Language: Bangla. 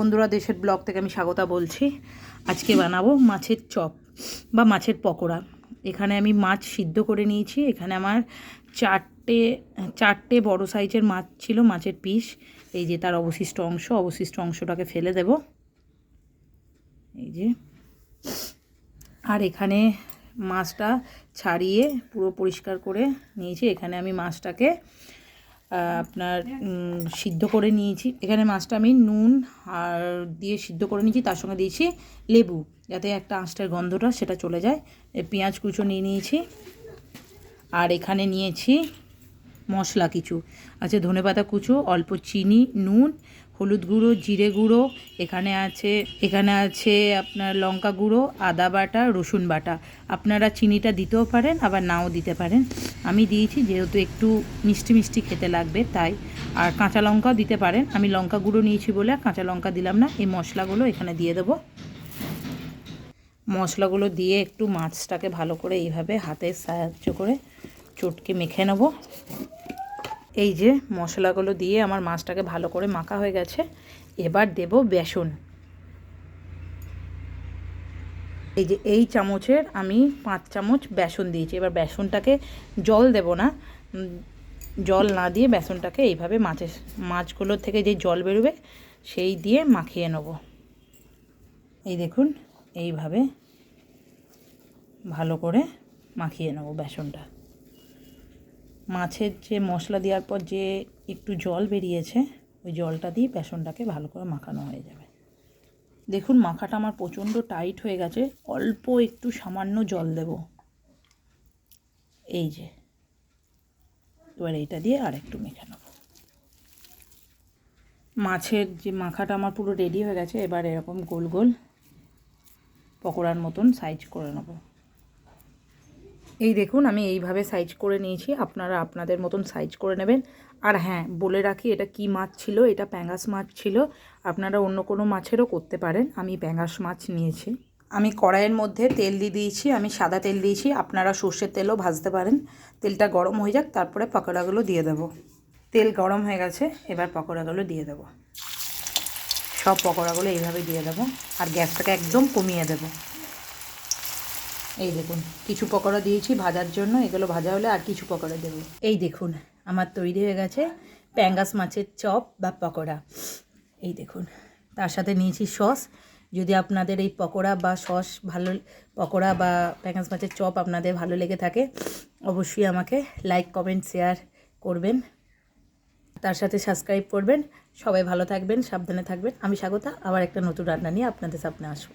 বন্ধুরা, দেশের ব্লগ থেকে আমি স্বাগতা বলছি। আজকে বানাবো মাছের চপ বা মাছের পকোড়া। এখানে আমি মাছ সিদ্ধ করে নিয়েছি। এখানে আমার চারটে চারটে বড় সাইজের মাছ ছিল, মাছের পিস। এই যে তার অবশিষ্ট অংশ, অবশিষ্ট অংশটাকে ফেলে দেব। এই যে। আর এখানে মাছটা ছাড়িয়ে পুরো পরিষ্কার করে নিয়েছি। এখানে আমি মাছটাকে আপনার সিদ্ধ করে নিয়েছি। এখানে মাছটা আমি নুন আর দিয়ে সিদ্ধ করে নিয়েছি, তার সঙ্গে দিয়েছি লেবু, যাতে একটা আঁশটার গন্ধটা সেটা চলে যায়। পেঁয়াজ কুচো নিয়ে নিয়েছি, আর এখানে নিয়েছি মশলা কিছু। আছে ধনেপাতা কুচো, অল্প চিনি, নুন হলুদ গুঁড়ো, জিরে গুঁড়ো, এখানে আছে এখানে আছে আপনার লঙ্কা গুঁড়ো, আদা বাটা, রসুন বাটা। আপনারা চিনিটা দিতেও পারেন, আবার নাও দিতে পারেন। আমি দিয়েছি, যেহেতু একটু মিষ্টি মিষ্টি খেতে লাগবে, তাই। আর কাঁচা লঙ্কাও দিতে পারেন। আমি লঙ্কা গুঁড়ো নিয়েছি বলে কাঁচা লঙ্কা দিলাম না। এই মশলাগুলো এখানে দিয়ে দেবো। মশলাগুলো দিয়ে একটু মাছটাকে ভালো করে এইভাবে হাতের সাহায্য করে চটকে মেখে নেব। এই যে মশলাগুলো দিয়ে আমার মাছটাকে ভালো করে মাখা হয়ে গেছে, এবার দেব বেসন। এই যে এই চামচের আমি পাঁচ চামচ বেসন দিয়েছি, এবার বেসনটাকে জল দেব না জল না দিয়ে বেসনটাকে এইভাবে মাছের মাছগুলোর থেকে যে জল বেরোবে সেই দিয়ে মাখিয়ে নেব। এই দেখুন, এইভাবে ভালো করে মাখিয়ে নেব বেসনটা। মাছের যে মশলা দেওয়ার পর যে একটু জল বেরিয়েছে, ওই জলটা দিয়ে বেসনটাকে ভালো করে মাখানো হয়ে যাবে। দেখুন, মাখাটা আমার প্রচণ্ড টাইট হয়ে গেছে। অল্প একটু সামান্য জল দেব। এই যে। এবার এইটা দিয়ে আর একটু মেখে নেব। মাছের যে মাখাটা আমার পুরো রেডি হয়ে গেছে। এবার এরকম গোল গোল পকোড়ার মতন সাইজ করে নেব। এই দেখুন, আমি এইভাবে সাইজ করে নিয়েছি। আপনারা আপনাদের মতন সাইজ করে নেবেন। আর হ্যাঁ বলে রাখি, এটা কি মাছ ছিল? এটা প্যাঙ্গাস মাছ ছিল। আপনারা অন্য কোনো মাছেরও করতে পারেন। আমি প্যাঙ্গাস মাছ নিয়েছি। আমি কড়াইয়ের মধ্যে তেল দিয়ে দিয়েছি। আমি সাদা তেল দিয়েছি। আপনারা সর্ষের তেলও ভাজতে পারেন। তেলটা গরম হয়ে যাক, তারপরে পকোড়াগুলো দিয়ে দেবো। তেল গরম হয়ে গেছে, এবার পকোড়াগুলো দিয়ে দেবো। সব পকোড়াগুলো এইভাবে দিয়ে দেবো। আর গ্যাসটাকে একদম কমিয়ে দেবো। এই দেখুন, কিছু পকোড়া দিয়েছি ভাজার জন্য, এগুলো ভাজা হলে আর কিছু পকোড়া দেবো। এই দেখুন, আমার তৈরি হয়ে গেছে প্যাঙ্গাস মাছের চপ বা পকোড়া। এই দেখুন, তার সাথে নিয়েছি সস। যদি আপনাদের এই পকোড়া বা সস ভালো, পকোড়া বা প্যাঙ্গাস মাছের চপ আপনাদের ভালো লেগে থাকে, অবশ্যই আমাকে লাইক, কমেন্ট, শেয়ার করবেন। তার সাথে সাবস্ক্রাইব করবেন। সবাই ভালো থাকবেন, সাবধানে থাকবেন। আমি স্বাগতা, আবার একটা নতুন রান্না নিয়ে আপনাদের সামনে আসব।